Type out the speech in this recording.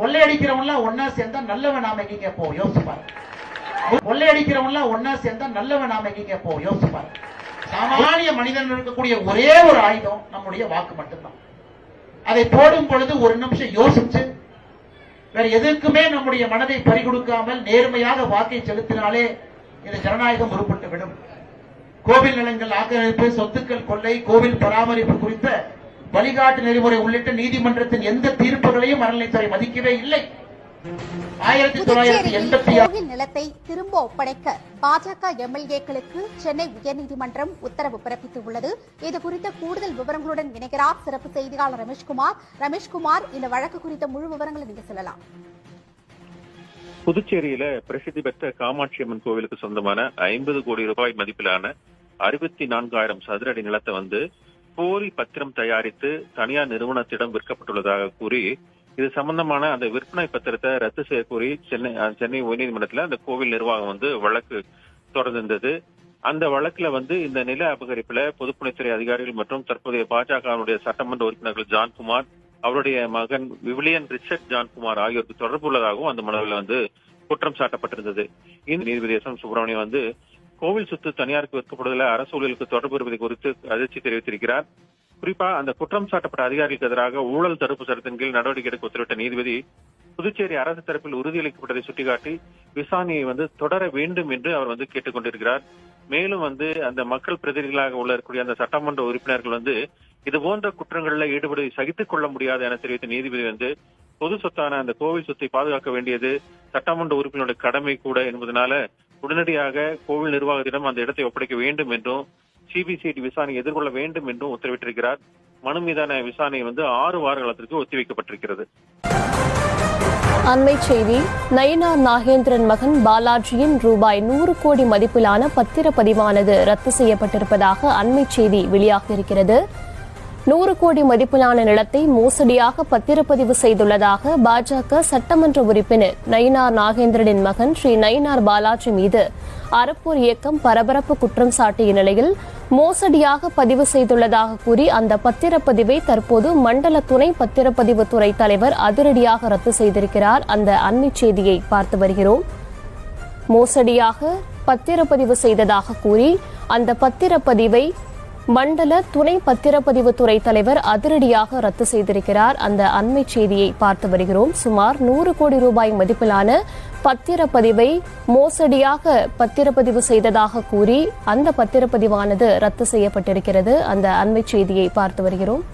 கொள்ளையடிக்கிறவன்லாம் ஒன்னா சேர்ந்தா நல்லவன் நாம எங்கீங்க போ? யோசிச்சு பாருங்க கொள்ளையடிக்கிறவன்லாம் ஒன்னா சேர்ந்தா நல்லவன் நாம எங்கீங்க போ? யோசிச்சு சாமானிய மனிதன் இருக்கக்கூடிய ஒரே ஒரு ஆயுதம் நம்முடைய வாக்கு மட்டும்தான். அதை போடும் பொழுது ஒரு நிமிஷம் யோசிச்சு வேற எதற்குமே நம்முடைய மனதை பறிகொடுக்காமல் நேர்மையாக வாக்கை செலுத்தினாலே இந்த ஜனநாயகம் உருப்பட்டு விடும் கோவில் நிலங்கள் ஆக்கிரமிப்பு சொத்துக்கள் கொள்ளை கோவில் பராமரிப்பு குறித்த வழிகாட்டு நெறிமுறை உள்ளிட்ட நீதிமன்றத்தின் எந்த தீர்ப்புகளையும் அறநிலைத்துறை மதிக்கவே இல்லை. நிலத்தை திரும்ப ஒப்படைக்க பாஜக எம்எல்ஏக்களுக்கு சென்னை உயர்நீதிமன்றம் உத்தரவு பிறப்பித்துள்ளது. இது குறித்த கூடுதல் விவரங்களுடன் இணைகிறார் சிறப்பு செய்தியாளர் ரமேஷ்குமார். ரமேஷ்குமார் இந்த வழக்கு குறித்த முழு விவரங்களை நீங்க சொல்லலாம். புதுச்சேரியில பிரசித்தி பெற்ற காமாட்சி அம்மன் கோவிலுக்கு சொந்தமான ஐம்பது கோடி ரூபாய் மதிப்பிலான அறுபத்தி நான்காயிரம் சதுர அடி நிலத்தை வந்து போலி பத்திரம் தயாரித்து தனியார் நிறுவனத்திடம் விற்கப்பட்டுள்ளதாக கூறி இது சம்பந்தமான அந்த விற்பனை பத்திரத்தை ரத்து செய்ய கோரி சென்னை சென்னை உயர்நீதிமன்றத்தில் அந்த கோவில் நிர்வாகம் வந்து வழக்கு தொடர்ந்திருந்தது. அந்த வழக்குல வந்து இந்த நில அபகரிப்புல பொதுப்பணித்துறை அதிகாரிகள் மற்றும் தற்போதைய பாஜகவுடைய சட்டமன்ற உறுப்பினர்கள் ஜான்குமார் அவருடைய மகன் விவிலியன் ரிச்சர்ட் ஜான்குமார் ஆகியோருக்கு தொடர்பு உள்ளதாகவும் அந்த மனுவில் வந்து குற்றம் சாட்டப்பட்டிருந்தது. இந்த நீதிபதி எஸ் எம் சுப்பிரமணியம் வந்து கோவில் சொத்து தனியாருக்கு விற்கப்படுவதில் அரசு ஊழியர்களுக்கு தொடர்பு இருப்பது குறித்து அதிர்ச்சி தெரிவித்திருக்கிறார். குறிப்பா அந்த குற்றம் சாட்டப்பட்ட அதிகாரிகளுக்கு எதிராக ஊழல் தடுப்பு சட்டத்தின் கீழ் நடவடிக்கை எடுக்க உத்தரவிட்ட நீதிபதி புதுச்சேரி அரசு தரப்பில் உறுதியளிக்கப்பட்டதை சுட்டிக்காட்டி விசாரணையை வந்து தொடர வேண்டும் என்று அவர் வந்து கேட்டுக்கொண்டிருக்கிறார் மேலும் வந்து அந்த மக்கள் பிரதிநிதிகளாக உள்ள இருக்கக்கூடிய அந்த சட்டமன்ற உறுப்பினர்கள் வந்து இது போன்ற குற்றங்களில் ஈடுபடுவதை சகித்துக் கொள்ள முடியாது என தெரிவித்த நீதிபதி வந்து பொது சொத்தான அந்த கோவில் சொத்தை பாதுகாக்க வேண்டியது சட்டமன்ற உறுப்பினருடைய கடமை கூட என்பதனால உடனடியாக கோவில் நிர்வாகத்திடம் அந்த இடத்தை ஒப்படைக்க வேண்டும் என்றும் சிபிசிஐடி விசாரணை எதிர்கொள்ள வேண்டும் என்றும் உத்தரவிட்டிருக்கிறார். மனு மீதான விசாரணை வந்து ஆறு வார காலத்திற்கு ஒத்திவைக்கப்பட்டிருக்கிறது. அண்மை செய்தி நயினா நாகேந்திரன் மகன் பாலாஜியின் ரூபாய் நூறு கோடி மதிப்பிலான பத்திரப்பதிவானது ரத்து செய்யப்பட்டிருப்பதாக அண்மை செய்தி வெளியாகியிருக்கிறது நூறு கோடி மதிப்பிலான நிலத்தை மோசடியாக பத்திரப்பதிவு செய்துள்ளதாக பாஜக சட்டமன்ற உறுப்பினர் நயினார் நாகேந்திரனின் மகன் ஸ்ரீ நயினார் பாலாஜி மீது அறப்போர் இயக்கம் பரபரப்பு குற்றம் சாட்டிய நிலையில் மோசடியாக பதிவு செய்துள்ளதாக கூறி அந்த பத்திரப்பதிவை தற்போது மண்டல துணை பத்திரப்பதிவு துறை தலைவர் அதிரடியாக ரத்து செய்திருக்கிறார். அந்த அண்மை செய்தியை பார்த்து வருகிறோம். மோசடியாக பத்திரப்பதிவு செய்ததாக கூறி அந்த பத்திரப்பதிவை மண்டல துணை பத்திரப்பதிவு துறை தலைவர் அதிரடியாக ரத்து செய்திருக்கிறார். அந்த அண்மை செய்தியை பார்த்து வருகிறோம். சுமார் நூறு கோடி ரூபாய் மதிப்பிலான பத்திரப்பதிவை மோசடியாக பத்திரப்பதிவு செய்ததாக கூறி அந்த பத்திரப்பதிவானது ரத்து செய்யப்பட்டிருக்கிறது. அந்த அண்மை செய்தியை பார்த்து வருகிறோம்.